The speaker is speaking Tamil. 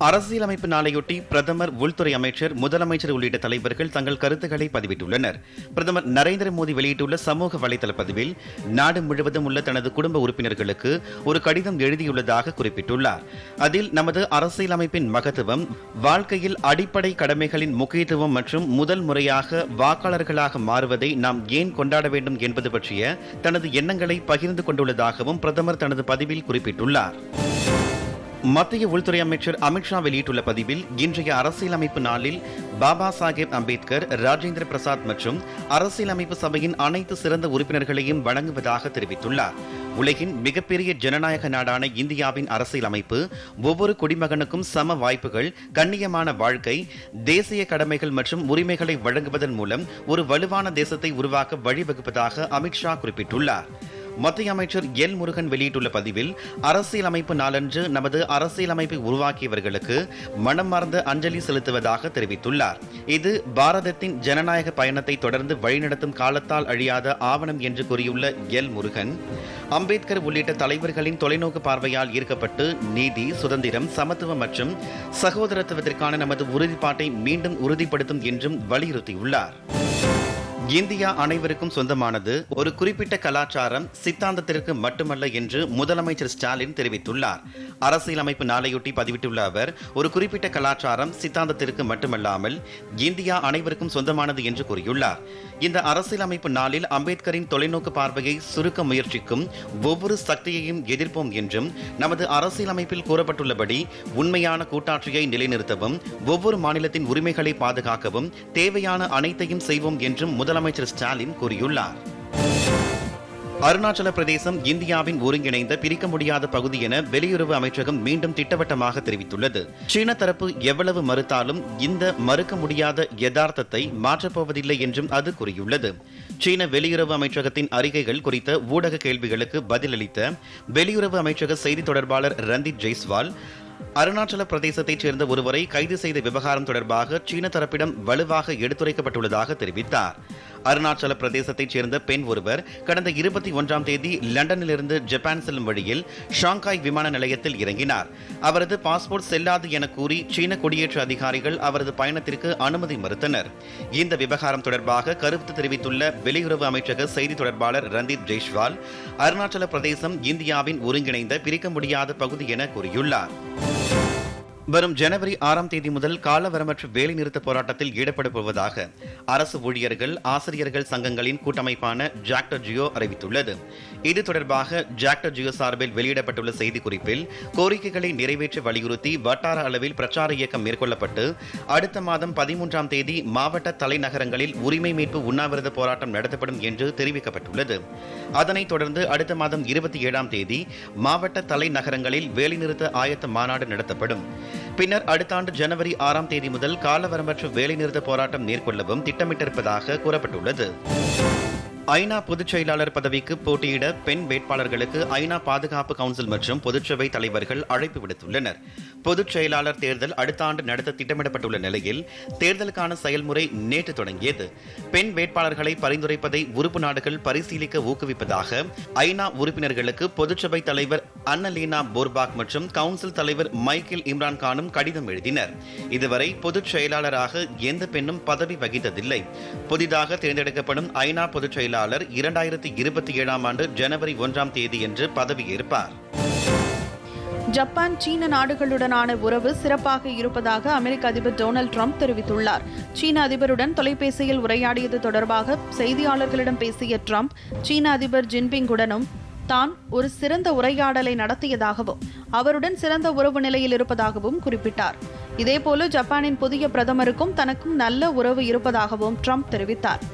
அரசியலமைப்பு நாளையொட்டி பிரதமர் உள்துறை அமைச்சர் முதலமைச்சர் உள்ளிட்ட தலைவர்கள் தங்கள் கருத்துக்களை பதிவிட்டுள்ளனர். பிரதமர் நரேந்திர மோடி வெளியிட்டுள்ள சமூக வலைதள பதிவில் நாடு முழுவதும் உள்ள தனது குடும்ப உறுப்பினர்களுக்கு ஒரு கடிதம் எழுதியுள்ளதாக குறிப்பிட்டுள்ளார். அதில் நமது அரசியலமைப்பின் மகத்துவம் வாழ்க்கையில் அடிப்படை கடமைகளின் முக்கியத்துவம் மற்றும் முதல் முறையாக வாக்காளர்களாக மாறுவதை நாம் ஏன் கொண்டாட வேண்டும் என்பது பற்றிய தனது எண்ணங்களை பகிர்ந்து கொண்டுள்ளதாகவும் பிரதமர் தனது பதிவில் குறிப்பிட்டுள்ளார். மத்திய உள்துறை அமைச்சர் அமித்ஷா வெளியிட்டுள்ள பதிவில் இன்றைய அரசியலமைப்பு நாளில் பாபா சாஹேப் அம்பேத்கர் ராஜேந்திர பிரசாத் மற்றும் அரசியலமைப்பு சபையின் அனைத்து சிறந்த உறுப்பினர்களையும் வழங்குவதாக தெரிவித்துள்ளார். உலகின் மிகப்பெரிய ஜனநாயக நாடான இந்தியாவின் அரசியலமைப்பு ஒவ்வொரு குடிமகனுக்கும் சம வாய்ப்புகள் கண்ணியமான வாழ்க்கை தேசிய கடமைகள் மற்றும் உரிமைகளை வழங்குவதன் மூலம் ஒரு வலுவான தேசத்தை உருவாக்க வழிவகுப்பதாக அமித்ஷா குறிப்பிட்டுள்ளார். மத்திய அமைச்சர் எல் முருகன் வெளியிட்டுள்ள பதிவில் அரசியலமைப்பு நாளன்று நமது அரசியலமைப்பை உருவாக்கியவர்களுக்கு மனமார்ந்த அஞ்சலி செலுத்துவதாக தெரிவித்துள்ளார். இது பாரதத்தின் ஜனநாயக பயணத்தை தொடர்ந்து வழிநடத்தும் காலத்தால் அழியாத ஆவணம் என்று கூறியுள்ள எல் முருகன் அம்பேத்கர் உள்ளிட்ட தலைவர்களின் தொலைநோக்கு பார்வையால் ஈர்க்கப்பட்டு நீதி சுதந்திரம் சமத்துவம் மற்றும் சகோதரத்துவத்திற்கான நமது உறுதிப்பாட்டை மீண்டும் உறுதிப்படுத்தும் என்றும் வலியுறுத்தியுள்ளார். இந்தியா அனைவருக்கும் சொந்தமானது ஒரு குறிப்பிட்ட கலாச்சாரம் சித்தாந்தத்திற்கு மட்டுமல்ல என்று முதலமைச்சர் ஸ்டாலின் தெரிவித்துள்ளார். அரசியலமைப்பு நாளையொட்டி பதிவிட்டுள்ள அவர் ஒரு குறிப்பிட்ட கலாச்சாரம் சித்தாந்தத்திற்கு மட்டுமல்லாமல் இந்தியா அனைவருக்கும் சொந்தமானது என்று கூறியுள்ளார். இந்த அரசியலமைப்பு நாளில் அம்பேத்கரின் தொலைநோக்கு பார்வையை சுருக்க முயற்சிக்கும் ஒவ்வொரு சக்தியையும் எதிர்ப்போம் என்றும் நமது அரசியலமைப்பில் கூறப்பட்டுள்ளபடி உண்மையான கூட்டாட்சியை நிலைநிறுத்தவும் ஒவ்வொரு மாநிலத்தின் உரிமைகளை பாதுகாக்கவும் தேவையான அனைத்தையும் செய்வோம் என்றும் முதல் முதலமைச்சர் ஸ்டாலின் கூறியுள்ளார். அருணாச்சல பிரதேசம் இந்தியாவின் ஒருங்கிணைந்த பிரிக்க முடியாத பகுதி என வெளியுறவு அமைச்சகம் மீண்டும் திட்டவட்டமாக தெரிவித்துள்ளது. சீன தரப்பு எவ்வளவு மறுத்தாலும் இந்த மறுக்க முடியாத யதார்த்தத்தை மாற்றப்போவதில்லை என்றும் அது கூறியுள்ளது. சீன வெளியுறவு அமைச்சகத்தின் அறிக்கைகள் குறித்த ஊடக கேள்விகளுக்கு பதிலளித்த வெளியுறவு அமைச்சக செய்தி தொடர்பாளர் ரந்தீப் ஜெய்ஸ்வால் அருணாச்சல பிரதேசத்தைச் சேர்ந்த ஒருவரை கைது செய்த விவகாரம் தொடர்பாக சீன தரப்பிடம் வலுவாக எடுத்துரைக்கப்பட்டுள்ளதாக தெரிவித்தார். அருணாச்சல பிரதேசத்தைச் சேர்ந்த பெண் ஒருவர் கடந்த இருபத்தி ஒன்றாம் தேதி லண்டனிலிருந்து ஜப்பான் செல்லும் வழியில் ஷாங்காய் விமான நிலையத்தில் இறங்கினார். அவரது பாஸ்போர்ட் செல்லாது என கூறி சீன குடியேற்ற அதிகாரிகள் அவரது பயணத்திற்கு அனுமதி மறுத்தனர். இந்த விவகாரம் தொடர்பாக கருத்து தெரிவித்துள்ள வெளியுறவு அமைச்சக செய்தி தொடர்பாளர் ரந்தீப் ஜெய்ஷ்வால் அருணாச்சல பிரதேசம் இந்தியாவின் ஒருங்கிணைந்த பிரிக்க முடியாத பகுதி என கூறியுள்ளார். வரும் ஜனவரி ஆறாம் தேதி முதல் காலவரமற்ற வேலைநிறுத்த போராட்டத்தில் ஈடுபடப்போவதாக அரசு ஊழியர்கள் ஆசிரியர்கள் சங்கங்களின் கூட்டமைப்பான ஜாக்டர் ஜியோ அறிவித்துள்ளது. இது தொடர்பாக ஜாக்டர் ஜியோ சார்பில் வெளியிடப்பட்டுள்ள செய்திக்குறிப்பில் கோரிக்கைகளை நிறைவேற்ற வலியுறுத்தி வட்டார அளவில் பிரச்சார இயக்கம் மேற்கொள்ளப்பட்டு அடுத்த மாதம் பதிமூன்றாம் தேதி மாவட்ட தலைநகரங்களில் உரிமை மீட்பு உண்ணாவிரத போராட்டம் நடத்தப்படும் என்று தெரிவிக்கப்பட்டுள்ளது. அதனைத் தொடர்ந்து அடுத்த மாதம் இருபத்தி ஏழாம் தேதி மாவட்ட தலைநகரங்களில் வேலைநிறுத்த ஆயத்த மாநாடு நடத்தப்படும். பின்னர் அடுத்த ஆண்டு ஜனவரி ஆறாம் தேதி முதல் காலவரம்பற்ற வேலைநிறுத்த போராட்டம் மேற்கொள்ளவும் திட்டமிட்டிருப்பதாக கூறப்பட்டுள்ளது. ஐநா பொதுச் செயலாளர் பதவிக்கு போட்டியிட பெண் வேட்பாளர்களுக்கு ஐநா பாதுகாப்பு கவுன்சில் மற்றும் பொதுச்சபை தலைவர்கள் அழைப்பு விடுத்துள்ளனர். பொதுச் செயலாளர் தேர்தல் அடுத்த ஆண்டு நடத்த திட்டமிடப்பட்டுள்ள நிலையில் தேர்தலுக்கான செயல்முறை நேற்று தொடங்கியது. பெண் வேட்பாளர்களை பரிந்துரைப்பதை உறுப்பு நாடுகள் பரிசீலிக்க ஊக்குவிப்பதாக ஐநா உறுப்பினர்களுக்கு பொதுச்சபை தலைவர் அன்னலீனா போர்பாக் மற்றும் கவுன்சில் தலைவர் மைக்கேல் இம்ரான் கானும் கடிதம் எழுதினர். இதுவரை பொதுச் செயலாளராக எந்த பெண்ணும் பதவி வகித்ததில்லை. புதிதாக தேர்ந்தெடுக்கப்படும் ஐநா பொதுச் செயலாளர் இரண்டாயிரத்தி இருபத்தி ஏழாம் ஆண்டு ஜனவரி ஒன்றாம் தேதியன்று பதவியேற்பார். ஜப்பான் சீன நாடுகளுடனான உறவு சிறப்பாக இருப்பதாக அமெரிக்க அதிபர் டொனால்டு ட்ரம்ப் தெரிவித்துள்ளார். சீன அதிபருடன் தொலைபேசியில் உரையாடியது தொடர்பாக செய்தியாளர்களிடம் பேசிய ட்ரம்ப் சீன அதிபர் ஜின்பிங்குடனும் தான் ஒரு சிறந்த உரையாடலை நடத்தியதாகவும் அவருடன் சிறந்த உறவு நிலையில் இருப்பதாகவும் குறிப்பிட்டார். இதேபோல ஜப்பானின் புதிய பிரதமருக்கும் தனக்கும் நல்ல உறவு இருப்பதாகவும் ட்ரம்ப் தெரிவித்தார்.